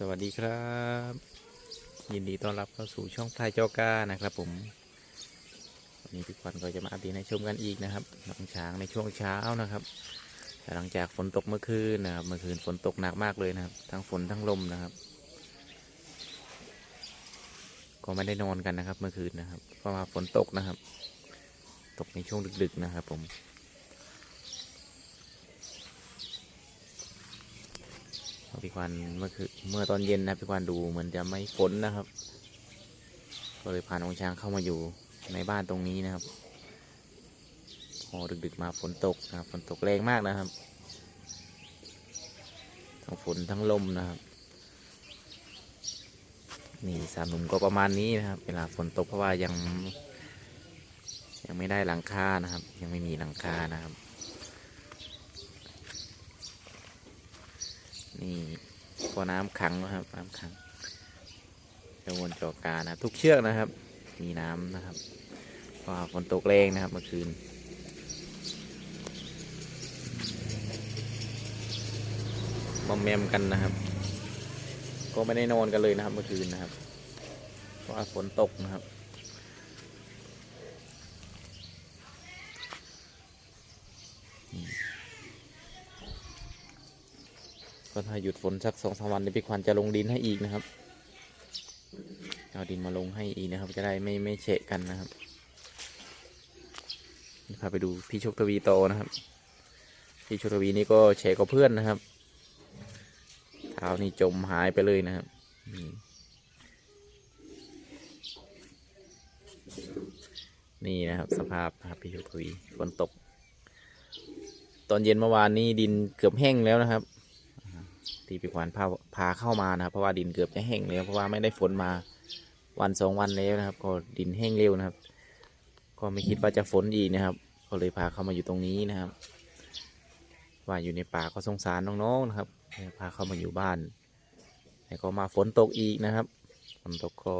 สวัสดีครับ ยินดีต้อนรับเข้าสู่ช่องพายเจ้ากานะครับผม วันนี้พี่ควันก็จะมาอัปเดตให้ชมกันอีกนะครับน้องช้างในช่วงเช้านะครับ หลังจากฝนตกเมื่อคืนนะครับเมื่อคืนฝนตกหนักมากเลยนะครับ ทั้งฝนทั้งลมนะครับ ก็ไม่ได้นอนกันนะครับ เมื่อคืนนะครับเพราะว่าฝนตกนะครับ ตกในช่วงดึกๆนะครับผม พี่ควันเมื่อคือเมื่อตอนเย็นนะพี่ควันดูเหมือนจะไม่ฝนนะครับ ก็เลยพาน้องช้างเข้ามาอยู่ในบ้านตรงนี้นะครับพอดึกๆมาฝนตกนะครับฝนตกแรงมากนะครับ ทั้งฝนทั้งลมนะครับ นี่สามหนุ่มก็ประมาณนี้นะครับ เวลาฝนตกเพราะว่ายัง ยังไม่ได้หลังคานะครับ ยังไม่มีหลังคานะครับ นี่ก็น้ำขังนะครับน้ำขังจะวนจอกานะทุกเชือกนะครับ มีน้ำนะครับเพราะฝนตกแรงนะครับเมื่อคืนมอมแมมกันนะครับ ก็ไม่ได้นอนกันเลยนะครับเมื่อคืนนะครับเพราะฝนตกนะครับ ก็ถ้าหยุดฝนสักสองสามวันเดี๋ยวพี่ควันจะลงดินให้อีกนะครับเอาดินมาลงให้อีกนะครับ จะได้ไม่ไม่เฉะกันนะครับพาไปดูพี่โชคทวีโตนะครับ พี่โชคทวีนี่ก็เฉะกับเพื่อนนะครับเท้านี่จมหายไปเลยนะครับนี่นะครับสภาพนะครับพี่โชคทวีฝนตก ตอนเย็นเมื่อวานนี้ดินเกือบแห้งแล้วนะครับ ที่พี่ขวัญพาพาเข้ามานะครับ เพราะว่าดินเกือบจะแห้งแล้วเพราะว่าไม่ได้ฝนมาวันสองวันแล้วนะครับ ก็ดินแห้งเร็วนะครับ ก็ไม่คิดว่าจะฝนอีกนะครับ ก็เลยพาเข้ามาอยู่ตรงนี้นะครับ ว่าอยู่ในป่าก็สงสารน้องๆนะครับ พาเข้ามาอยู่บ้านแต่ก็มาฝนตกอีกนะครับฝนตกก็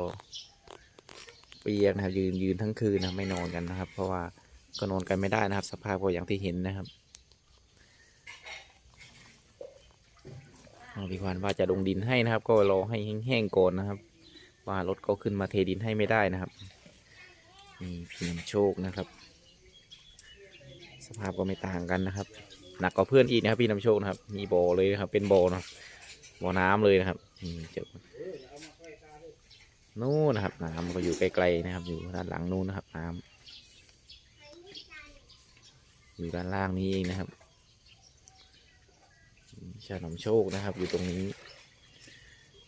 เปียกนะครับยืนยืนทั้งคืนนะไม่นอนกันนะครับ เพราะว่าก็นอนกันไม่ได้นะครับ สภาพก็อย่างที่เห็นนะครับ อ่า พี่ควานว่าจะลงดินให้นะครับ ก็รอให้แห้งๆก่อนนะครับ ว่ารถก็ขึ้นมาเทดินให้ไม่ได้นะครับนี่พี่นำโชคนะครับ สภาพก็ไม่ต่างกันนะครับ หนักกว่าเพื่อนอีกนะครับ พี่นำโชคนะครับ มีบ่อเลยนะครับ เป็นบ่อนะบ่อน้ำเลยนะครับนี่เจอนู่นนะครับ น้ำก็อยู่ไกลๆนะครับ อยู่ด้านหลังนู่นนะครับ น้ำอยู่ด้านล่างนี้เองนะครับ ชานมโชคนะครับ อยู่ตรงนี้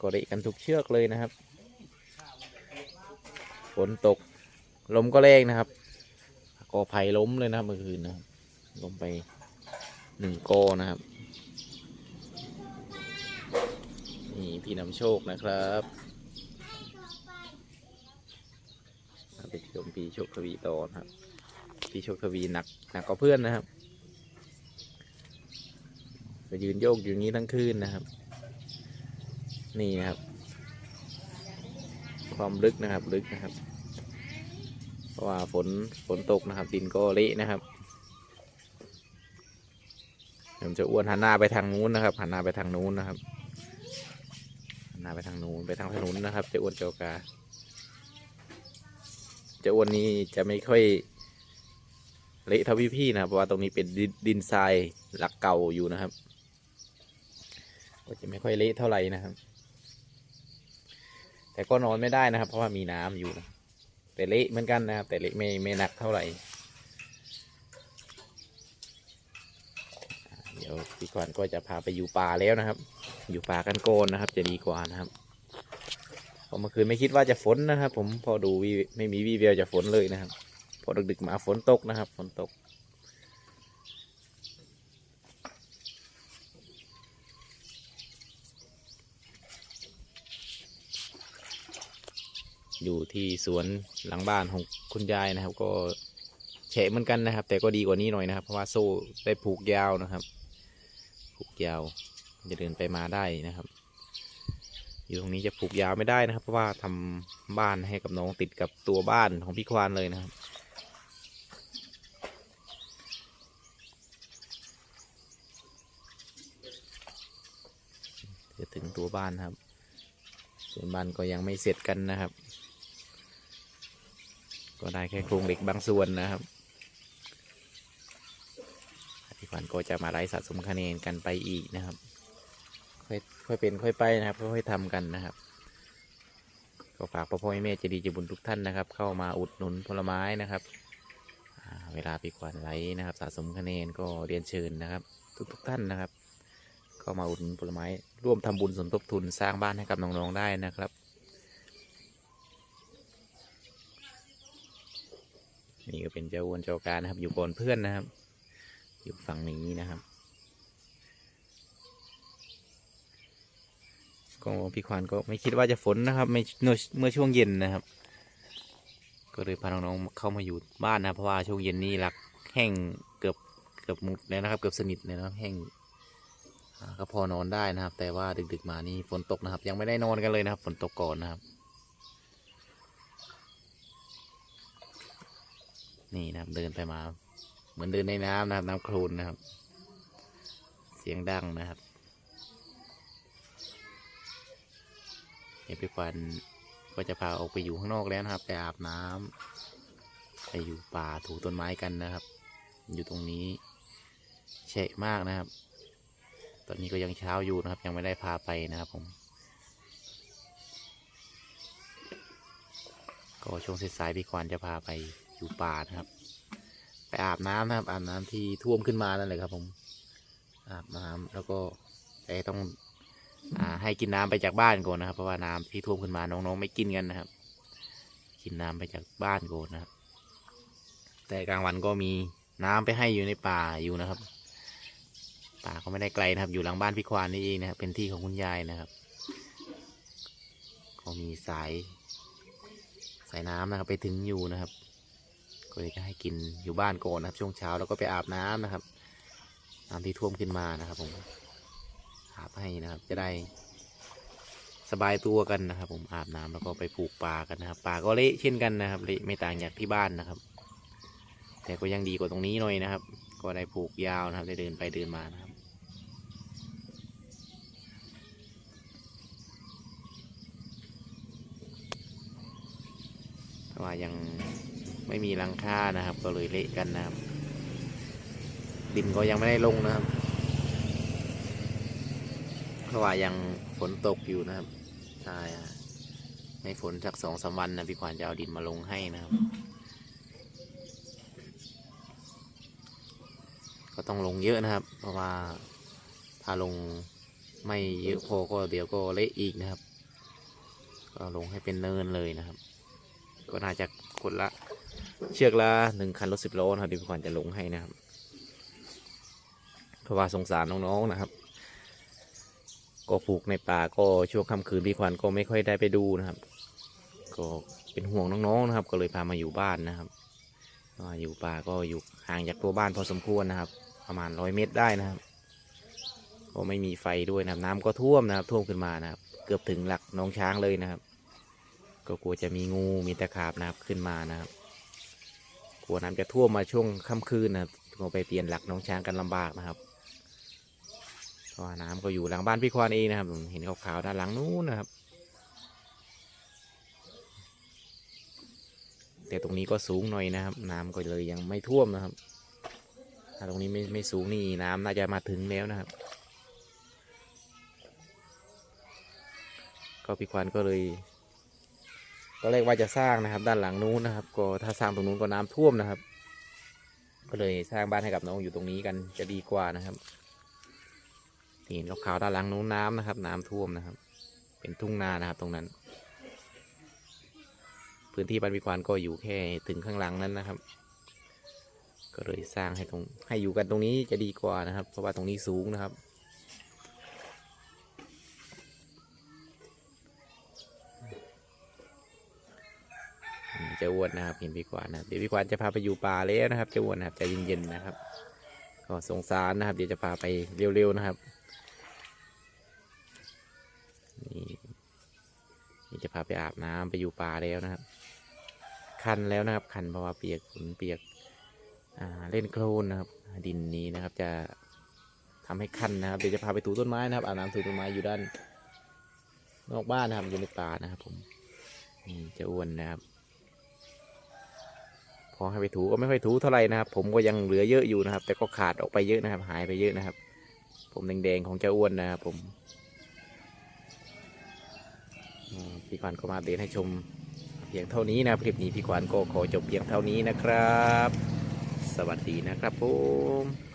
ก็เละกันทุกเชือกเลยนะครับฝนตกลมก็แรงนะครับกอไผ่ล้มเลยนะครับเมื่อคืนนะครับล้มไปหนึ่งกอนะครับนี่พี่นำโชคนะครับไปชมพี่โชคทวีต่อนะครับพี่โชคทวีหนักหนักกว่าเพื่อนนะครับ ก็ยืนโยกอยู่นี้ทั้งคืนนะครับ นี่นะครับ ความลึกนะครับลึกนะครับ เพราะว่าฝนฝนตกนะครับดินก็เละนะครับผมจะอ้วนหันหน้าไปทางนู้นนะครับหันหน้าไปทางนู้นนะครับหันหน้าไปทางนู้นไปทางถนนนะครับ จะอ้วนเจ้ากาจะอ้วนนี้จะไม่ค่อยเละเท่าพี่ๆนะครับเพราะว่าตรงนี้เป็นดินทรายหลักเก่าอยู่นะครับ ก็จะไม่ค่อยเละเท่าไหร่นะครับ แต่ก็นอนไม่ได้นะครับ เพราะว่ามีน้ำอยู่นะแต่เละเหมือนกันนะครับ แต่เละไม่ไม่หนักเท่าไหร่ เดี๋ยวพี่กวนก็จะพาไปอยู่ป่าแล้วนะครับ อยู่ป่ากันโกนนะครับ จะดีกว่านะครับพอเมื่อคืนไม่คิดว่าจะฝนนะครับ ผมพอดูวีไม่มีวีเวลจะฝนเลยนะครับ พอดึกๆมาฝนตกนะครับ ฝนตก อยู่ที่สวนหลังบ้านของคุณยายนะครับ ก็แฉะเหมือนกันนะครับ แต่ก็ดีกว่านี้หน่อยนะครับ เพราะว่าโซ่ได้ผูกยาวนะครับ ผูกยาวจะเดินไปมาได้นะครับ อยู่ตรงนี้จะผูกยาวไม่ได้นะครับ เพราะว่าทำบ้านให้กับน้องติดกับตัวบ้านของพี่ควานเลยนะครับจะถึงตัวบ้านครับส่วนบ้านก็ยังไม่เสร็จกันนะครับ ก็ได้แค่โครงเหล็กบางส่วนนะครับพี่ขวัญก็จะมาไล่สะสมคะแนนกันไปอีกนะครับ ค่อยค่อยเป็นค่อยไปนะครับค่อยๆทำกันนะครับ ก็ฝากพ่อพ่อแม่แม่ใจะดีใจะบุญทุกท่านนะครับ เข้ามาอุดหนุนผลไม้นะครับเวลาพี่ขวัญไลฟ์นะครับ สะสมคะแนนก็เรียนเชิญนะครับทุกทุกๆท่านนะครับ เข้ามาอุดหนุนผลไม้ร่วมทำบุญสมทบทุนสร้างบ้านให้กับน้องๆได้นะครับ นี่ก็เป็นเจ้าวนเจ้าการนะครับ อยู่ก่อนเพื่อนนะครับ อยู่ฝั่งนี้นะครับก็พี่ควานก็ไม่คิดว่าจะฝนนะครับไม่เมื่อช่วงเย็นนะครับ ก็เลยพาน้องๆเข้ามาอยู่บ้านนะเพราะว่าช่วงเย็นนี้หลักแห้งเกือบเกือบหมดแล้วนะครับ เกือบสนิทเลยนะครับแห้งก็พอนอนได้นะครับ แต่ว่าดึกๆมานี่ฝนตกนะครับ ยังไม่ได้นอนกันเลยนะครับ ฝนตกก่อนนะครับ นี่นะครับเดินไปมา เหมือนเดินในน้ำนะครับ น้ำโคลนนะครับ เสียงดังนะครับเดี๋ยวพี่ควันก็จะพาออกไปอยู่ข้างนอกแล้วนะครับ ไปอาบน้ำไปอยู่ป่าถูต้นไม้กันนะครับ อยู่ตรงนี้เฉะมากนะครับ ตอนนี้ก็ยังเช้าอยู่นะครับ ยังไม่ได้พาไปนะครับผมก็ช่วงสายๆพี่ควานจะพาไป อยู่ป่านะครับ ไปอาบน้ำนะครับ อาบน้ำที่ท่วมขึ้นมานั่นเลยครับ ผม อาบน้ำแล้วก็แต่ต้องอ่าให้กินน้ำไปจากบ้านก่อนนะครับ เพราะว่าน้ำที่ท่วมขึ้นมาน้องๆไม่กินกันนะครับ กินน้ำไปจากบ้านก่อนนะครับ แต่กลางวันก็มีน้ำไปให้อยู่ในป่าอยู่นะครับ ป่าก็ไม่ได้ไกลนะครับ อยู่หลังบ้านพี่ควานนี่เองนะครับ เป็นที่ของคุณยายนะครับ ก็มีสายสายน้ำนะครับ ไปถึงอยู่นะครับ ก็เลยจะให้กินอยู่บ้านก่อนนะครับ ช่วงเช้าแล้วก็ไปอาบน้ำนะครับน้ำที่ท่วมขึ้นมานะครับผมอาบให้นะครับ จะได้สบายตัวกันนะครับ ผมอาบน้ำแล้วก็ไปผูกปลากันนะครับปลาก็เละเช่นกันนะครับเละไม่ต่างจากที่บ้านนะครับ แต่ก็ยังดีกว่าตรงนี้หน่อยนะครับ ก็ได้ผูกยาวนะครับ ได้เดินไปเดินมานะครับว่ายัง ไม่มีรังค่านะครับ ก็เลยเละกันนะครับ ดินก็ยังไม่ได้ลงนะครับเพราะว่ายังฝนตกอยู่นะครับใช่ฮะให้ฝนสักสองสามวันนะพี่ขวัญจะเอาดินมาลงให้นะครับ ก็ต้องลงเยอะนะครับ เพราะว่าถ้าลงไม่เยอะพอก็เดี๋ยวก็เละอีกนะครับ ก็ลงให้เป็นเนินเลยนะครับ ก็น่าจะคนละ เชือกละหนึ่งคันรถสิบล้อนะครับที่พี่ขวัญจะลงให้นะครับเพราะว่าสงสารน้องๆนะครับ ก็ปลูกในป่าก็ช่วงค่ำคืนพี่ขวัญก็ไม่ค่อยได้ไปดูนะครับ ก็เป็นห่วงน้องๆนะครับ ก็เลยพามาอยู่บ้านนะครับอยู่ป่าก็อยู่ห่างจากตัวบ้านพอสมควรนะครับ ประมาณร้อยเมตรได้นะครับก็ไม่มีไฟด้วยนะครับ น้ำก็ท่วมนะครับ ท่วมขึ้นมานะครับ เกือบถึงหลักน้องช้างเลยนะครับ ก็กลัวจะมีงูมีตะขาบนะครับขึ้นมานะครับ ลัวน้ำจะท่วมมาช่วงค่ำคืนนะครับก็ไปเปลี่ยนหลักน้องช้างกันลำบากนะครับเพราะว่าน้ำก็อยู่หลังบ้านพี่ควานเองนะครับ เห็นขาวๆด้านหลังนู้นนะครับ แต่ตรงนี้ก็สูงหน่อยนะครับ น้ำก็เลยยังไม่ท่วมนะครับ ถ้าตรงนี้ไม่ไม่สูงนี่น้ำน่าจะมาถึงแล้วนะครับ ก็พี่ควานก็เลย ตอนแรกว่าจะสร้างนะครับ ด้านหลังนู้นนะครับ ก็ถ้าสร้างตรงนู้นก็น้ำท่วมนะครับ ก็เลยสร้างบ้านให้กับน้องอยู่ตรงนี้กันจะดีกว่านะครับเห็นขาวๆด้านหลังนู้นน้ำนะครับ น้ำท่วมนะครับ เป็นทุ่งนานะครับ ตรงนั้น พื้นที่บ้านพิควานก็อยู่แค่ถึงข้างหลังนั้นนะครับ ก็เลยสร้างให้ตรงให้อยู่กันตรงนี้จะดีกว่านะครับ เพราะว่าตรงนี้สูงนะครับ เจะอ้วนนะครับเห็นพี่ควานนะครับเดี๋ยวพี่ควานจะพาไปอยู่ป่าแล้วนะครับเจะอ้วนนะครับใจเย็นๆนะครับ ก็สงสารนะครับ เดี๋ยวจะพาไปเร็วๆนะครับนี่นี่จะพาไปอาบน้ำไปอยู่ป่าแล้วนะครับ คันแล้วนะครับ คันเพราะว่าเปียกฝนเปียกอ่าเล่นโคลนนะครับ ดินนี้นะครับจะทำให้คันนะครับเดี๋ยวจะพาไปถูต้นไม้นะครับอาบน้ำถูต้นไม้อยู่ด้านนอกบ้านนะครับอยู่ในป่านะครับผมนี่จะอ้วนนะครับ พอให้ไปถูก็ไม่ค่อยถูเท่าไหร่นะครับ ผมก็ยังเหลือเยอะอยู่นะครับ แต่ก็ขาดออกไปเยอะนะครับ หายไปเยอะนะครับ ผมแดงๆของเจ้าอ้วนนะครับผมพี่ขวัญก็มาเดตให้ชมเพียงเท่านี้นะครับคลิปนี้พี่ขวัญก็ขอจบเพียงเท่านี้นะครับ สวัสดีนะครับผม